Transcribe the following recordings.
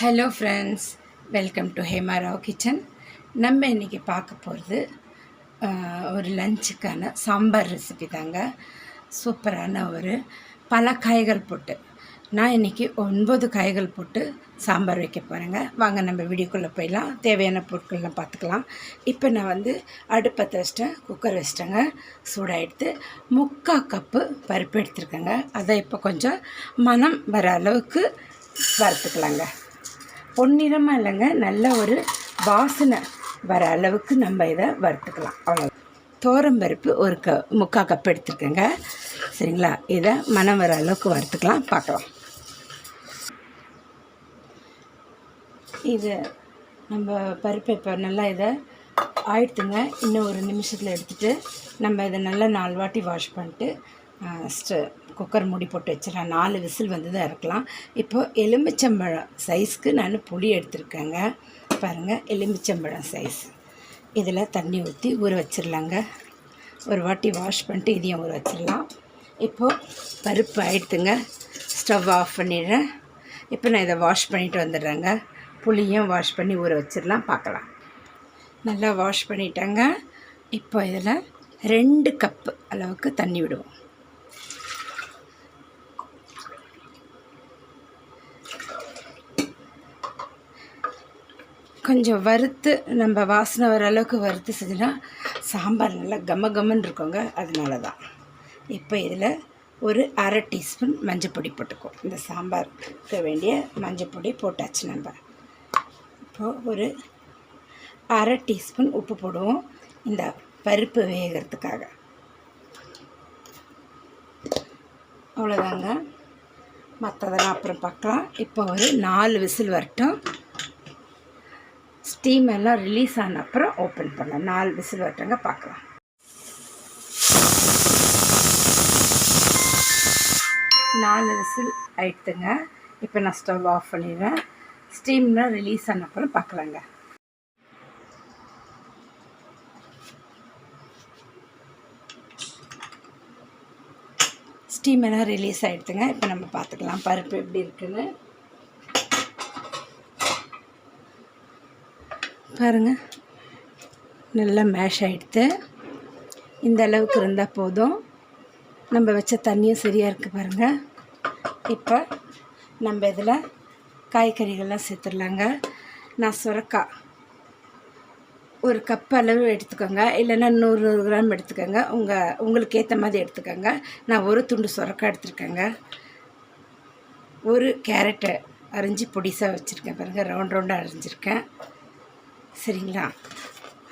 Hello friends welcome to Hemarao kitchen நம்ம இன்றைக்கி பார்க்க போகிறது ஒரு லஞ்சுக்கான சாம்பார் ரெசிபி தாங்க. சூப்பரான ஒரு பல காய்கள் போட்டு. நான் இன்றைக்கி ஒன்பது காய்கள் போட்டு சாம்பார் வைக்க போகிறேங்க வாங்க நம்ம வீடியோக்குள்ளே போயிடலாம். தேவையான பொருட்கள்லாம் பார்த்துக்கலாம். இப்போ நான் வந்து அடுப்பத்தை வச்சிட்டேன் குக்கர் வச்சிட்டேங்க. சூடாகிடுத்து முக்கால் கப்பு பருப்பு எடுத்துருக்கேங்க. அதை இப்போ கொஞ்சம் மனம் வர அளவுக்கு வறுத்துக்கலாங்க. பொன்னிறமாக இல்லைங்க நல்ல ஒரு வாசனை வர அளவுக்கு நம்ம இதை வறுத்துக்கலாம். அவ்வளோ தோரம்பருப்பு ஒரு க முக்கால் கப் எடுத்துருக்கேங்க. சரிங்களா? இதை மனம் வர அளவுக்கு வறுத்துக்கலாம். பார்க்கலாம். இது நம்ம பருப்பு இப்போ நல்லா இதை ஆயிடுத்துங்க. இன்னும் ஒரு நிமிஷத்தில் எடுத்துகிட்டு நம்ம இதை நல்லா நாலு வாட்டி வாஷ் பண்ணிட்டு ஸ்ட குக்கர் மூடி போட்டு வச்சிடலாம் நாலு விசில் வந்து தான் இருக்கலாம். இப்போது எலுமிச்சம்பழம் சைஸ்க்கு நான் புளி எடுத்திருக்கேங்க. பாருங்கள் எலுமிச்சம்பழம் சைஸ் இதில் தண்ணி ஊற்றி ஊற வச்சிடலாங்க. ஒரு வாட்டி வாஷ் பண்ணிட்டு இதையும் ஊற வச்சிடலாம். இப்போது பருப்பு ஆயிடுத்துங்க ஸ்டவ் ஆஃப் பண்ணிடுறேன். இப்போ நான் இதை வாஷ் பண்ணிவிட்டு வந்துடுறேங்க. புளியும் வாஷ் பண்ணி ஊற வச்சிடலாம். பார்க்கலாம். நல்லா வாஷ் பண்ணிட்டேங்க. இப்போ இதில் ரெண்டு கப்பு அளவுக்கு தண்ணி விடுவோம். கொஞ்சம் வறுத்து நம்ம வாசனை வர அளவுக்கு வறுத்து செஞ்சுனா சாம்பார் நல்லா கம கமன்னு இருக்குங்க. அதனால தான் இப்போ இதில் ஒரு அரை டீஸ்பூன் மஞ்சள் பொடி போட்டுக்கோ இந்த சாம்பாருக்கு வேண்டிய மஞ்சள் பொடி போட்டாச்சு நம்ம. இப்போது ஒரு அரை டீஸ்பூன் உப்பு போடுவோம். இந்த பருப்பு வேகிறதுக்காக. அவ்வளோதாங்க. மற்றதெல்லாம் அப்புறம் பார்க்கலாம். இப்போ ஒரு நாலு விசில் வரட்டும். ஸ்டீம் எல்லாம் ரிலீஸ் ஆன அப்புறம் ஓப்பன் பண்ணலாம். நாலு விசில் வரட்டுங்க பார்க்கலாம். நாலு விசில் ஆயிடுத்துங்க இப்போ நான் ஸ்டவ் ஆஃப் பண்ணிடுறேன். ஸ்டீம்லாம் ரிலீஸ் ஆன அப்புறம் பார்க்கலாங்க. ஸ்டீம் எல்லாம் ரிலீஸ் ஆகிடுதுங்க இப்போ நம்ம பார்த்துக்கலாம். பருப்பு எப்படி இருக்குன்னு. பாருங்கள் நல்லா மேஷ் ஆகிடுது இந்த அளவுக்கு இருந்தால் போதும். நம்ம வச்ச தண்ணியும் சரியாக இருக்குது பாருங்கள் இப்போ நம்ம இதில் காய்கறிகள்லாம் சேர்த்துடலாங்க. நான் சுரக்காய் ஒரு கப் அளவு எடுத்துக்கோங்க. இல்லைன்னா நூறு நூறு கிராம் எடுத்துக்கோங்க. உங்கள் உங்களுக்கு ஏற்ற மாதிரி எடுத்துக்கோங்க. நான் ஒரு துண்டு சுரக்காய் எடுத்துருக்கேங்க. ஒரு கேரட்டை அரிஞ்சு பொடிசாக வச்சுருக்கேன் பாருங்கள் ரவுண்ட் ரவுண்டாக அரிஞ்சிருக்கேன். சரிங்களா?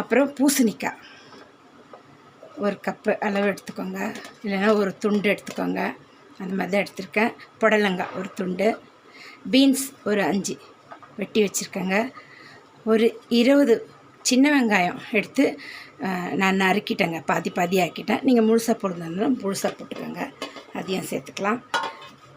அப்புறம் பூசணிக்காய் ஒரு கப்பு அளவு எடுத்துக்கோங்க. இல்லைன்னா ஒரு துண்டு எடுத்துக்கோங்க. அந்த மாதிரி தான் எடுத்திருக்கேன். புடலங்காய் ஒரு துண்டு. பீன்ஸ் ஒரு அஞ்சு வெட்டி வச்சுருக்கேங்க. ஒரு இருபது சின்ன வெங்காயம் எடுத்து நான் நறுக்கிட்டேங்க. பாதி பாதி ஆக்கிட்டேன். நீங்கள் முழுசாக போடுறதுனாலும் முழுசாக போட்டுக்கோங்க. அதையும் சேர்த்துக்கலாம்.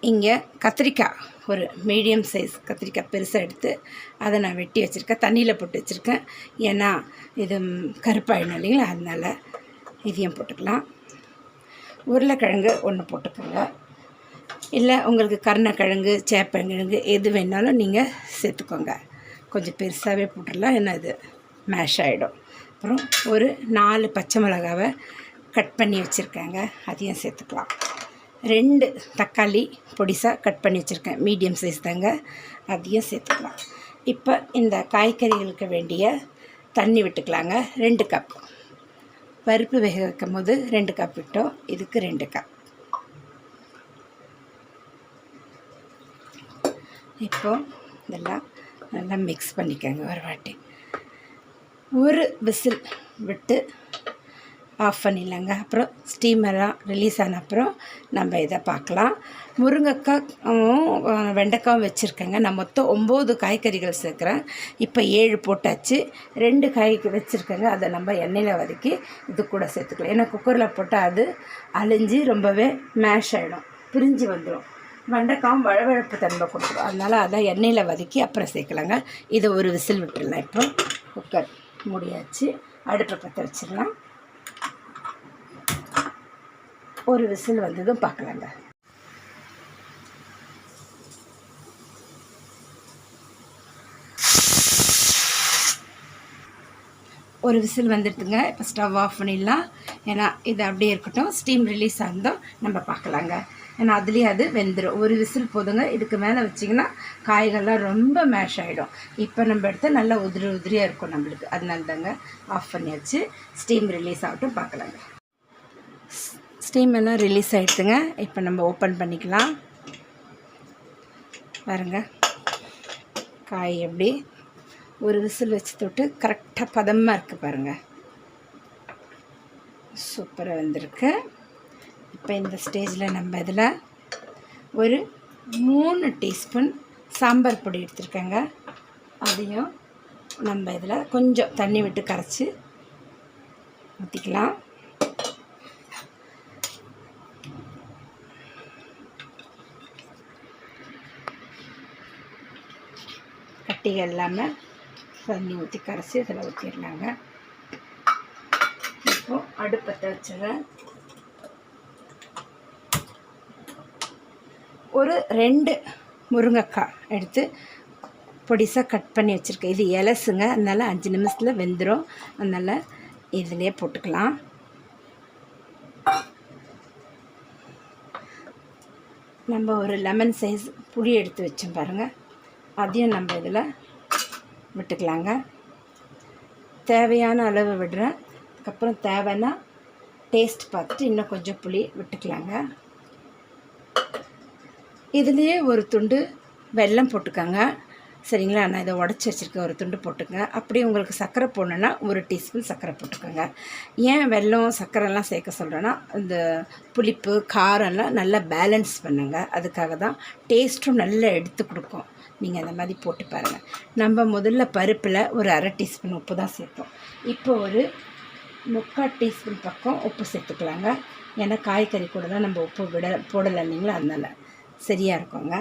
இங்கே கத்திரிக்காய் ஒரு மீடியம் சைஸ் கத்திரிக்காய் பெருசாக எடுத்து அதை நான் வெட்டி வச்சுருக்கேன். தண்ணியில் போட்டு வச்சுருக்கேன். ஏன்னா இது கருப்பாயிடும் இல்லைங்களா? அதனால் இதையும் போட்டுக்கலாம். உருளைக்கிழங்கு ஒன்று போட்டுக்கோங்க. இல்லை உங்களுக்கு கருணக்கிழங்கு சேப்பங்கிழங்கு எது வேணாலும் நீங்கள் சேர்த்துக்கோங்க. கொஞ்சம் பெருசாகவே போட்டுடலாம். ஏன்னா இது மேஷ் ஆகிடும் அப்புறம் ஒரு நாலு பச்சை மிளகாவை கட் பண்ணி வச்சுருக்காங்க. அதையும் சேர்த்துக்கலாம். ரெண்டு தக்காளி பொடிசாக கட் பண்ணி வச்சுருக்கேன். மீடியம் சைஸ் தாங்க. அதையும் சேர்த்துக்கலாம். இப்போ இந்த காய்கறிகளுக்கு வேண்டிய தண்ணி விட்டுக்கலாங்க. ரெண்டு கப் பருப்பு வேக வைக்கும் போது ரெண்டு கப் விட்டோம். இதுக்கு ரெண்டு கப் இப்போது இதெல்லாம் நல்லா மிக்ஸ் பண்ணிக்கோங்க ஒரு வாட்டி. ஒரு விசில் விட்டு ஆஃப் பண்ணிடலாங்க. அப்புறம் ஸ்டீமெல்லாம் ரிலீஸ் ஆன அப்புறம் நம்ம இதை பார்க்கலாம். முருங்கைக்காயும் வெண்டைக்காயும் வச்சுருக்கேங்க. நான் மொத்தம் ஒம்பது காய்கறிகள் சேர்க்குறேன். இப்போ ஏழு போட்டாச்சு. ரெண்டு காய் வச்சுருக்கேங்க. அதை நம்ம எண்ணெயில் வதக்கி இது கூட சேர்த்துக்கலாம். ஏன்னா குக்கரில் போட்டால் அது அழிஞ்சு ரொம்பவே மேஷ் ஆகிடும் பிரிஞ்சு வந்துடும் வெண்டைக்காயும் வழவழப்பு தன்மை கொடுத்துரும் அதனால் அதை எண்ணெயில் வதக்கி அப்புறம் சேர்க்கலாங்க. இதை ஒரு விசில் விட்டுடலாம் இப்போ. குக்கர் முடியாச்சு. அடுப்பை பற்ற வச்சிடலாம். ஒரு விசில் வந்ததும் பார்க்கலாங்க. ஒரு விசில் வந்துடுதுங்க இப்போ ஸ்டவ் ஆஃப் பண்ணிடலாம். ஏன்னா இது அப்படியே இருக்கட்டும். ஸ்டீம் ரிலீஸ் ஆனதும் நம்ம பார்க்கலாங்க. ஏன்னா அதுலேயே அது வெந்துடும் ஒரு விசில் போதுங்க. இதுக்கு மேலே வச்சிங்கன்னா காய்கள்லாம் ரொம்ப மேஷ் ஆகிடும் இப்போ நம்ம எடுத்து நல்லா உதிரி உதிரியாக இருக்கும் நம்மளுக்கு. அதனால தாங்க ஆஃப் பண்ணி வச்சு ஸ்டீம் ரிலீஸ் ஆகட்டும் பார்க்கலாங்க. ஸ்டீம் எல்லாம் ரிலீஸ் ஆகிடுதுங்க இப்போ நம்ம ஓப்பன் பண்ணிக்கலாம். பாருங்க. காய் எப்படி? ஒரு விசில் வச்சு தொட்டு கரெக்டாக பதமாக இருக்குது பாருங்கள் சூப்பராக வந்திருக்கு. இப்போ இந்த ஸ்டேஜில் நம்ம இதில் ஒரு மூணு டீஸ்பூன் சாம்பார் பொடி எடுத்துருக்கேங்க. அதையும் நம்ம இதில் கொஞ்சம் தண்ணி விட்டு கரைச்சி ஊற்றிக்கலாம் கட்டிகள் இல்லாமல் தண்ணி ஊற்றி கரைச்சி இதில் ஊற்றிடலாங்க இப்போ அடுப்பத்தை வச்சுறேன் ஒரு ரெண்டு முருங்கைக்காய் எடுத்து பொடிசாக கட் பண்ணி வச்சுருக்கேன். இது இலசுங்க அதனால் அஞ்சு நிமிஷத்தில் வெந்துடும் அதனால் இதிலே போட்டுக்கலாம். நம்ம ஒரு லெமன் சைஸ் புளி எடுத்து வச்சோம் பாருங்கள் அதையும் நம்ம இதில் விட்டுக்கலாங்க. தேவையான அளவு விடுறேன். அதுக்கப்புறம் தேவைன்னா டேஸ்ட் பார்த்துட்டு இன்னும் கொஞ்சம் புளி விட்டுக்கலாங்க. இதுலேயே ஒரு துண்டு வெல்லம் போட்டுக்கோங்க. சரிங்களா? நான் இதை உடச்சி வச்சுருக்கேன் ஒரு துண்டு போட்டுக்கங்க. அப்படி உங்களுக்கு சர்க்கரை போடணுன்னா ஒரு டீஸ்பூன் சர்க்கரை போட்டுக்கோங்க. ஏன் வெல்லம் சர்க்கரைலாம் சேர்க்க சொல்கிறேன்னா இந்த புளிப்பு காரம்லாம் நல்லா பேலன்ஸ் பண்ணுங்க. அதுக்காக தான் டேஸ்ட்டும் நல்லா எடுத்து கொடுக்கும். நீங்கள் அந்த மாதிரி போட்டு பாருங்கள் நம்ம முதல்ல பருப்பில் ஒரு அரை டீஸ்பூன் உப்பு தான் சேர்த்தோம். இப்போ ஒரு முக்கால் டீஸ்பூன் பக்கம் உப்பு சேர்த்துக்கலாங்க. ஏன்னா காய்கறி கூட தான் நம்ம உப்பு விட போடலை இல்லைங்களா? அதனால் சரியாக இருக்குங்க.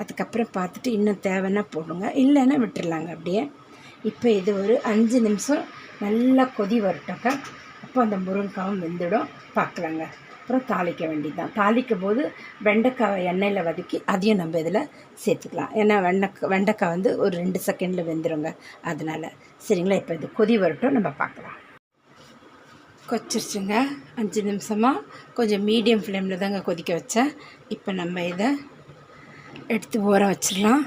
அதுக்கப்புறம் பார்த்துட்டு இன்னும் தேவைன்னா போடுங்க. இல்லைன்னா விட்டுடலாங்க அப்படியே. இப்போ இது ஒரு அஞ்சு நிமிஷம் நல்லா கொதி வரட்டோங்க அப்போ அந்த முருங்காவும் வெந்துடும். பார்க்கலாங்க. அப்புறம் தாளிக்க வேண்டியது தான் தாளிக்கும் போது வெண்டைக்காய் எண்ணெயில் வதக்கி அதையும் நம்ம இதில் சேர்த்துக்கலாம். ஏன்னா வெண்டைக்காய் வெண்டைக்காய் வந்து ஒரு ரெண்டு செகண்டில் வெந்துடுங்க அதனால் சரிங்களா? இப்போ இது கொதி வரட்டும் நம்ம பார்க்கலாம். கொச்சிருச்சுங்க. அஞ்சு நிமிஷமாக கொஞ்சம் மீடியம் ஃப்ளேமில் தாங்க கொதிக்க வச்சேன். இப்போ நம்ம இதை எடுத்து ஊற வச்சிடலாம்.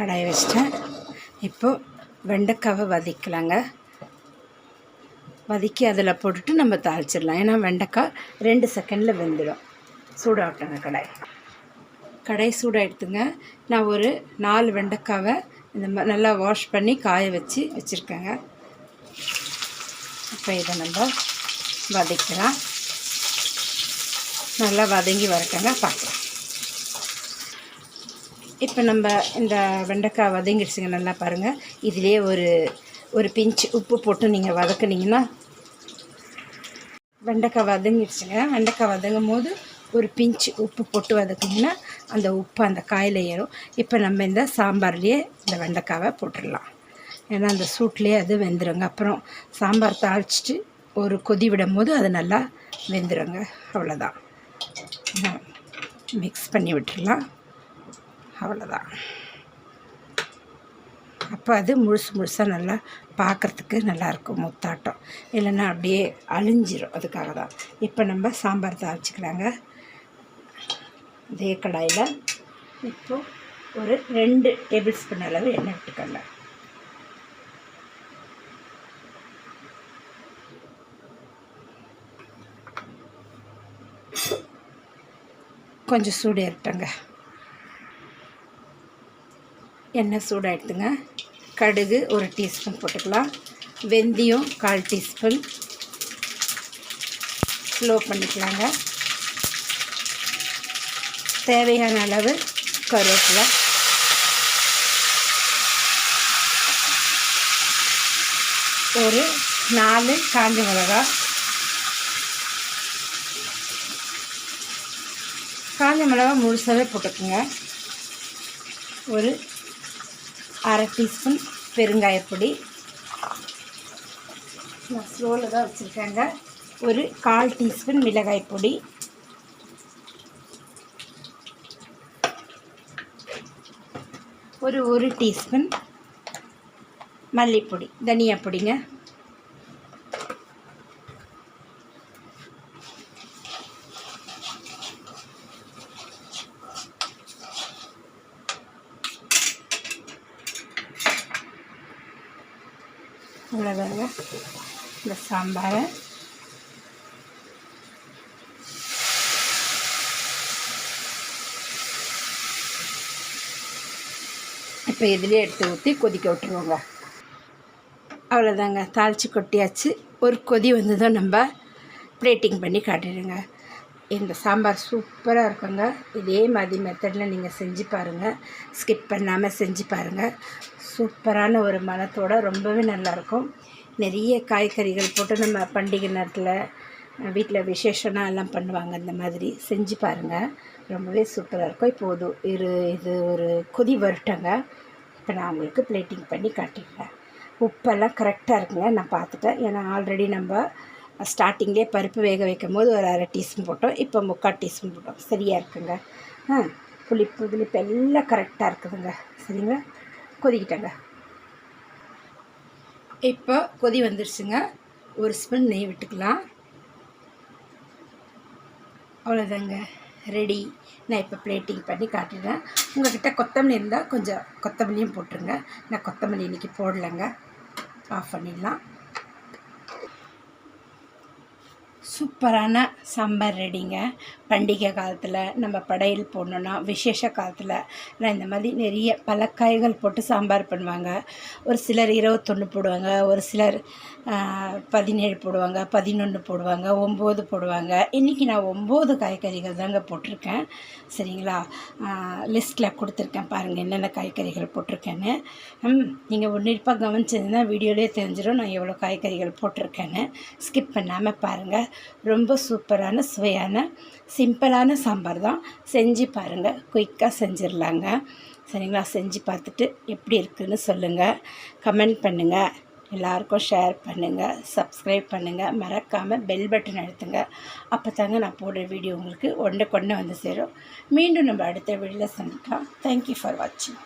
கடாயை வச்சிட்டேன். இப்போது வெண்டைக்காவை வதக்கலாங்க. வதக்கி அதில் போட்டுட்டு நம்ம தாளிச்சிடலாம். ஏன்னா வெண்டைக்காய் ரெண்டு செகண்டில் வெந்துடும். சூடாகட்டுங்க கடாய். கடாய் சூடாகிடுத்துங்க நான் ஒரு நாலு வெண்டைக்காவை இந்த மாதிரி நல்லா வாஷ் பண்ணி காய வச்சு வச்சுருக்கேங்க. இப்போ இதை நம்ம வதக்கலாம். நல்லா வதங்கி வரட்டங்க. பார்க்கலாம். இப்போ நம்ம இந்த வெண்டைக்காய் வதங்கிடுச்சுங்க. நல்லா பாருங்கள் இதிலே ஒரு ஒரு பிஞ்சு உப்பு போட்டு நீங்கள் வதக்குனீங்கன்னா வெண்டைக்காய் வதங்கிடுச்சுங்க. வெண்டைக்காய் வதங்கும் போது ஒரு பிஞ்சு உப்பு போட்டு வதக்குனீங்கன்னா அந்த உப்பு அந்த காயில் ஏறும். இப்போ நம்ம இந்த சாம்பார்லேயே இந்த வெண்டைக்காவை போட்டுடலாம். ஏன்னா அந்த சூட்லேயே அது வெந்துடுங்க அப்புறம் சாம்பார் தாளிச்சிட்டு ஒரு கொதி விடும் போது அது நல்லா வெந்துடுங்க அவ்வளோதான் மிக்ஸ் பண்ணி விட்டுடலாம். அவ்வளோதான் அப்போ அது முழுசு முழுசாக நல்லா பார்க்குறதுக்கு நல்லாயிருக்கும் முத்தாட்டம். இல்லைன்னா அப்படியே அழிஞ்சிரும். அதுக்காக தான். இப்போ நம்ம சாம்பார் தாளிச்சிக்கலாங்க அதே கடாயில் இப்போது ஒரு ரெண்டு டேபிள் ஸ்பூன் அளவு எண்ணெய் விட்டுக்கோங்க. கொஞ்சம் சூடு ஏறிட்டங்க எண்ணெய் சூடாகிடுதுங்க கடுகு ஒரு டீஸ்பூன் போட்டுக்கலாம். வெந்தயம் கால் டீஸ்பூன். ஸ்லோ பண்ணிக்கலாங்க. தேவையான அளவு கருவேப்பிலை. ஒரு நாலு காஞ்ச மிளகாய் காஞ்ச மிளகா முழுசாகவே போட்டுக்கோங்க. ஒரு அரை டீஸ்பூன் பெருங்காயப்பொடி. நான் ஸ்லோவில் தான் வச்சுருக்கேங்க. ஒரு கால் டீஸ்பூன் மிளகாய் பொடி ஒரு ஒரு டீஸ்பூன் மல்லிப்பொடி தனியா பொடிங்க அவ்வளோதாங்க இந்த சாம்பாரை இப்போ இதுலேயே எடுத்து ஊற்றி கொதிக்க விட்டுருவோங்க. அவ்வளோதாங்க தாளித்து கொட்டியாச்சு. ஒரு கொதி வந்ததும் நம்ம பிளேட்டிங் பண்ணி காட்டிடுங்க. இந்த சாம்பார் சூப்பராக இருக்குங்க. இதே மாதிரி மெத்தடில் நீங்கள் செஞ்சு பாருங்கள் ஸ்கிப் பண்ணாமல் செஞ்சு பாருங்கள் சூப்பரான ஒரு மனத்தோட ரொம்பவே நல்லாயிருக்கும். நிறைய காய்கறிகள் போட்டு நம்ம பண்டிகை நேரத்தில் வீட்டில் விசேஷம்னா எல்லாம் பண்ணுவாங்க. இந்த மாதிரி செஞ்சு பாருங்கள் ரொம்பவே சூப்பராக இருக்கும். இப்போது இரு இது ஒரு கொதி வரட்டங்க. இப்போ நான் உங்களுக்கு பிளேட்டிங் பண்ணி காட்டிடுறேன். உப்பெல்லாம் கரெக்டாக இருக்குங்க. நான் பார்த்துட்டேன். ஏன்னா ஆல்ரெடி நம்ம ஸ்டார்டிங்லேயே பருப்பு வேக வைக்கும் போது ஒரு அரை டீஸ்பூன் போட்டோம். இப்போ முக்கால் டீஸ்பூன் போட்டோம். சரியாக இருக்குங்க. ஆ புளிப்பு புளிப்பு எல்லாம் கரெக்டாக இருக்குதுங்க. சரிங்களா? கொதிக்கிட்டேங்க. இப்போ கொதி வந்துருச்சுங்க. ஒரு ஸ்பூன் நெய் விட்டுக்கலாம். அவ்வளோதாங்க ரெடி நான் இப்போ பிளேட்டிங் பண்ணி காட்டிடுறேன். உங்கள்கிட்ட கொத்தமல்லி இருந்தால் கொஞ்சம் கொத்தமல்லியும் போட்டுருங்க. நான் கொத்தமல்லி இன்றைக்கி போடலைங்க. ஆஃப் பண்ணிடலாம். சூப்பரான சாம்பார் ரெடிங்க. பண்டிகை காலத்தில் நம்ம படையல் போடணுன்னா விசேஷ காலத்தில் நான் இந்த மாதிரி நிறைய பல காய்கள் போட்டு சாம்பார் பண்ணுவாங்க. ஒரு சிலர் இருபத்தொன்று போடுவாங்க ஒரு சிலர் பதினேழு போடுவாங்க பதினொன்று போடுவாங்க ஒம்பது போடுவாங்க. இன்றைக்கி நான் ஒம்பது காய்கறிகள் தாங்க போட்டிருக்கேன். சரிங்களா? லிஸ்ட்டில் கொடுத்துருக்கேன் பாருங்கள் என்னென்ன காய்கறிகள் போட்டிருக்கேன்னு. நீங்கள் உன்னிப்பாக கவனிச்சதுன்னா வீடியோலேயே தெரிஞ்சிடும் நான் எவ்வளோ காய்கறிகள் போட்டிருக்கேன்னு. ஸ்கிப் பண்ணாமல் பாருங்கள் ரொம்ப சூப்பரான சுவையான சிம்பிளான சாம்பார் தான். செஞ்சு பாருங்கள் குயிக்காக செஞ்சிடலாங்க சரிங்களா? செஞ்சு பார்த்துட்டு எப்படி இருக்குதுன்னு சொல்லுங்கள் கமெண்ட் பண்ணுங்கள் எல்லாருக்கும் ஷேர் பண்ணுங்கள் சப்ஸ்கிரைப் பண்ணுங்கள் மறக்காமல் பெல் பட்டன் அழுத்துங்க. அப்போ தாங்க நான் போடுற வீடியோ உங்களுக்கு ஒன்றை கொண்டு வந்து சேரும். மீண்டும் நம்ம அடுத்த வீடியோவில் சந்திக்கலாம். தேங்க்யூ ஃபார் வாட்சிங்